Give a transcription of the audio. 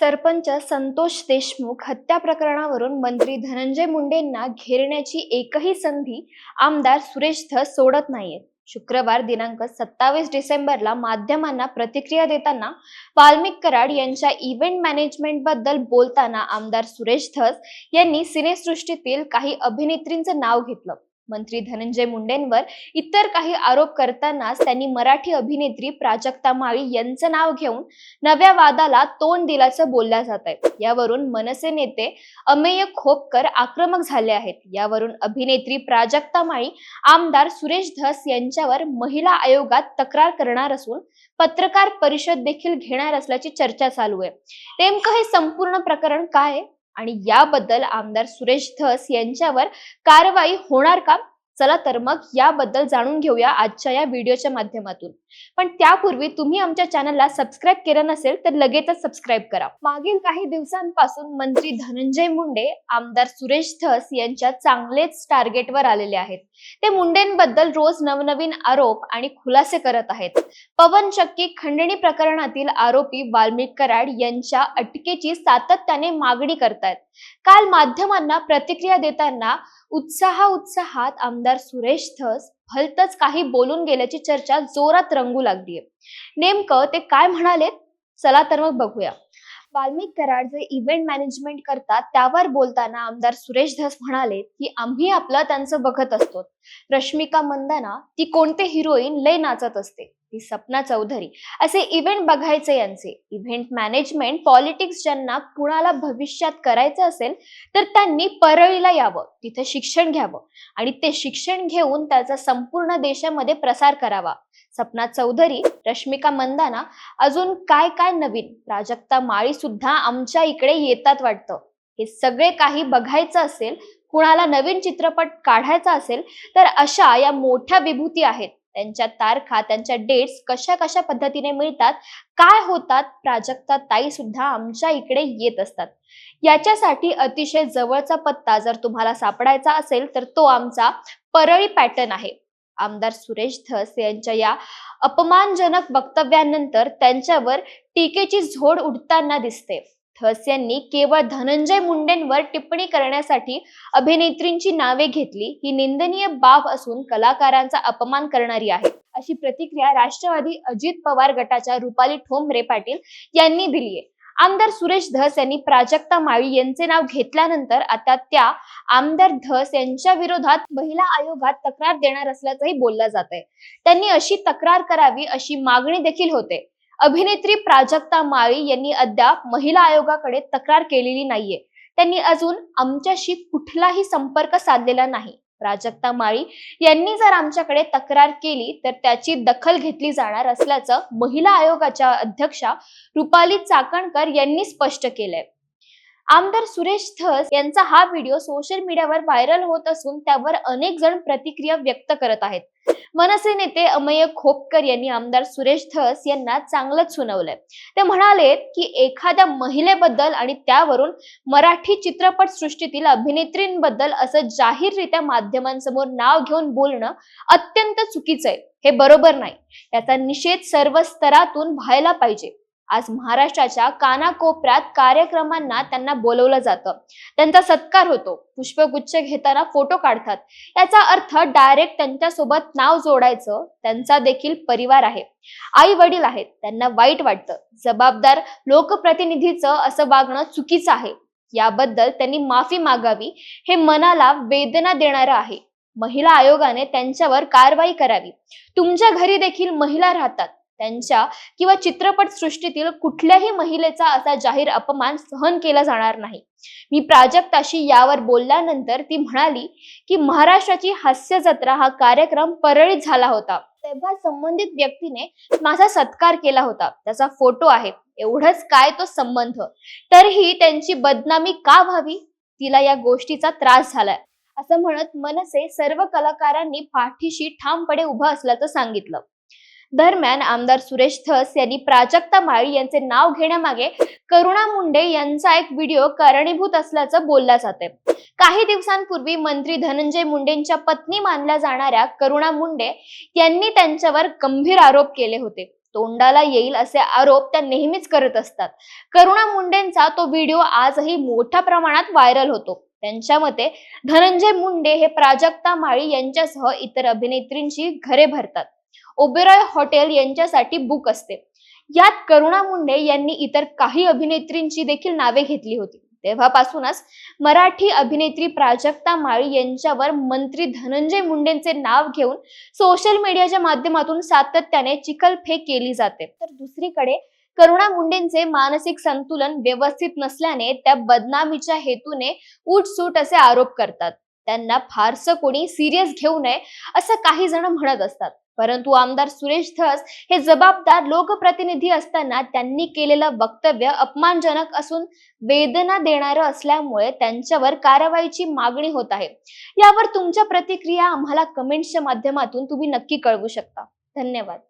सरपंच संतोष देशमुख हत्या प्रकरणावरून मंत्री धनंजय मुंडेंना घेरण्याची एकही संधी आमदार सुरेश धस सोडत नाहीयेत. शुक्रवार दिनांक सत्तावीस डिसेंबरला माध्यमांना प्रतिक्रिया देताना वाल्मिक कराड यांच्या इव्हेंट मॅनेजमेंटबद्दल बोलताना आमदार सुरेश धस यांनी सिनेसृष्टीतील काही अभिनेत्रींचं नाव घेतलं. मंत्री धनंजय मुंडेंवर इतर काही आरोप करतानाच त्यांनी मराठी अभिनेत्री प्राजक्ता माळी यांचं नाव घेऊन नव्या वादाला तोंड दिल्याचं बोलल्या जात आहे. यावरून मनसे नेते अमेय खोपकर आक्रमक झाले आहेत. यावरून अभिनेत्री प्राजक्ता माळी आमदार सुरेश धस यांच्यावर महिला आयोगात तक्रार करणार असून पत्रकार परिषद देखील घेणार असल्याची चर्चा चालू आहे. नेमकं हे संपूर्ण प्रकरण काय आहे? आणि याबद्दल आमदार सुरेश धस यांच्यावर कारवाई होणार का? चला तर मग याबद्दल जाणून घेऊया आजच्या या व्हिडिओच्या माध्यमातून. पण त्यापूर्वी तुम्ही आमच्या चॅनलला सबस्क्राईब केलं नसेल तर लगेचच सबस्क्राईब करा. मागील काही दिवसांपासून मंत्री धनंजय मुंडे आमदार सुरेश धस यांच्या चांगलेच टार्गेटवर आलेले आहेत. ते मुंडेंबद्दल रोज नवनवीन आरोप आणि खुलासे करत आहेत. पवन चक्की खंडणी प्रकरणातील आरोपी वाल्मिक कराड यांच्या अटकेची सातत्याने मागणी करतायत. काल माध्यमांना प्रतिक्रिया देताना उत्साहा उत्साहात आमदार सुरेश धस भलतच काही बोलून गेल्याची चर्चा जोरात रंगू लागलीय नेमकं ते काय म्हणाले चला तर मग बघूया. वाल्मिक कराड जे इव्हेंट मॅनेजमेंट करतात त्यावर बोलताना आमदार सुरेश धस म्हणाले की आम्ही आपलं त्यांचं बघत असतो. रश्मिका मंदाना ती कोणते हिरोईन लय नाचत असते. ती सपना चौधरी. असे इव्हेंट बघायचे यांचे. इव्हेंट मॅनेजमेंट पॉलिटिक्स ज्यांना कुणाला भविष्यात करायचं असेल तर त्यांनी परळीला यावं. तिथे शिक्षण घ्यावं. आणि ते शिक्षण घेऊन त्याचा संपूर्ण देशामध्ये प्रसार करावा. सपना चौधरी रश्मिका मंदाना अजून काय काय नवीन? प्राजक्ता माळी सुद्धा आमच्या इकडे येतात वाटतं. हे सगळे काही बघायचं असेल कुणाला नवीन चित्रपट काढायचा असेल तर अशा या मोठ्या विभूती आहेत. त्यांच्या तारखा त्यांच्या डेट्स कशा कशा पद्धतीने मिळतात काय होतात प्राजक्ता ताई सुद्धा आमच्या इकडे येत असतात. याच्यासाठी अतिशय जवळचा पत्ता जर तुम्हाला सापडायचा असेल तर तो आमचा परळी पॅटर्न आहे. आमदार सुरेश धस यांच्या या अपमानजनक वक्तव्यानंतर त्यांच्यावर टीकेची झोड उडताना दिसते. धस यांनी केवळ धनंजय मुंडेंवर टिप्पणी करण्यासाठी अभिनेत्रींची नावे घेतली. ही निंदनीय बाब असून कलाकारांचा अपमान करणारी आहे. अशी प्रतिक्रिया राष्ट्रवादी अजित पवार गटाच्या रुपाली ठोंबरे पाटील यांनी दिली आहे. आमदार सुरेश धस यांनी प्राजक्ता माळी यांचे नाव घेतल्यानंतर आता त्या आमदार धस यांच्या विरोधात महिला आयोगात तक्रार देणार असल्याचंही बोललं जात आहे त्यांनी अशी तक्रार करावी अशी मागणी देखील होते. अभिनेत्री प्राजक्ता माळी यांनी अद्याप महिला आयोगाकडे तक्रार केलेली नाहीये. त्यांनी अजून आमच्याशी कुठलाही संपर्क साधलेला नाही. प्राजक्ता माळी यांनी जर आमच्याकडे तक्रार केली तर त्याची दखल घेतली जाणार असल्याचं महिला आयोगाच्या अध्यक्षा रुपाली चाकणकर यांनी स्पष्ट केलंय. आमदार सुरेश धस यांचा हा व्हिडिओ सोशल मीडियावर व्हायरल होत असून त्यावर अनेक जण प्रतिक्रिया व्यक्त करत आहेत. मनसे नेते अमय खोपकर यांनी आमदार सुरेश धस यांना चांगलंच सुनावलंय. ते म्हणाले की एखाद्या महिलेबद्दल आणि त्यावरून मराठी चित्रपट सृष्टीतील अभिनेत्रींबद्दल असं जाहीररित्या माध्यमांसमोर नाव घेऊन बोलणं अत्यंत चुकीचं आहे. हे बरोबर नाही. याचा निषेध सर्व स्तरातून व्हायला पाहिजे. आज महाराष्ट्राच्या कानाकोपऱ्यात कार्यक्रमांना त्यांना बोलवलं जातं. त्यांचा सत्कार होतो. पुष्पगुच्छ घेताना फोटो काढतात. याचा अर्थ डायरेक्ट त्यांच्यासोबत नाव जोडायचं त्यांचा देखील परिवार आहे. आई वडील आहेत. त्यांना वाईट वाटतं. जबाबदार लोकप्रतिनिधीचं असं वागणं चुकीचं आहे. याबद्दल त्यांनी माफी मागावी हे मनाला वेदना देणारं आहे. महिला आयोगाने त्यांच्यावर कारवाई करावी. तुमच्या घरी देखील महिला राहतात. त्यांच्या किंवा चित्रपट सृष्टीतील कुठल्याही महिलेचा असा जाहीर अपमान सहन केला जाणार नाही. मी प्राजक्ताशी यावर बोलल्यानंतर ती म्हणाली की महाराष्ट्राची हास्य जत्रा हा कार्यक्रम परळीत झाला होता. तेव्हा संबंधित व्यक्तीने माझा सत्कार केला होता. त्याचा फोटो आहे. एवढंच काय तो संबंध? तरीही त्यांची बदनामी का व्हावी? तिला या गोष्टीचा त्रास झालाय. असं म्हणत मनसे सर्व कलाकारांनी पाठीशी ठामपणे उभं असल्याचं सांगितलं. दरम्यान आमदार सुरेश धस यांनी प्राजक्ता माळी यांचे नाव घेण्यामागे करुणा मुंडे यांचा एक व्हिडिओ कारणीभूत असल्याचं बोलला जाते काही दिवसांपूर्वी मंत्री धनंजय मुंडेंच्या पत्नी मानल्या जाणाऱ्या करुणा मुंडे यांनी त्यांच्यावर गंभीर आरोप केले होते. तोंडाला येईल असे आरोप त्या नेहमीच करत असतात. करुणा मुंडेंचा तो व्हिडिओ आजही मोठ्या प्रमाणात व्हायरल होतो. त्यांच्या मते धनंजय मुंडे हे प्राजक्ता माळी यांच्यासह इतर अभिनेत्रींची घरे भरतात. ओबेरॉय हॉटेल यांच्यासाठी बुक असते. यात करुणा मुंडे यांनी इतर काही अभिनेत्रींची देखील नावे घेतली होती. तेव्हापासूनच मराठी अभिनेत्री प्राजक्ता माळी यांच्यावर मंत्री धनंजय मुंडेंचे नाव घेऊन सोशल मीडियाच्या माध्यमातून सातत्याने चिखलफेक केली जाते. तर दुसरीकडे करुणा मुंडेंचे मानसिक संतुलन व्यवस्थित नसल्याने त्या बदनामीच्या हेतूने उठसूट असे आरोप करतात. त्यांना फारसं कोणी सिरियस घेऊ नये असं काही जण म्हणत असतात. परंतु आमदार सुरेश धस हे जबाबदार लोकप्रतिनिधी असताना त्यांनी केलेलं वक्तव्य अपमानजनक असून वेदना देणारं असल्यामुळे त्यांच्यावर कारवाईची मागणी होत आहे. यावर तुमच्या प्रतिक्रिया आम्हाला कमेंट्सच्या माध्यमातून तुम्ही नक्की कळवू शकता. धन्यवाद.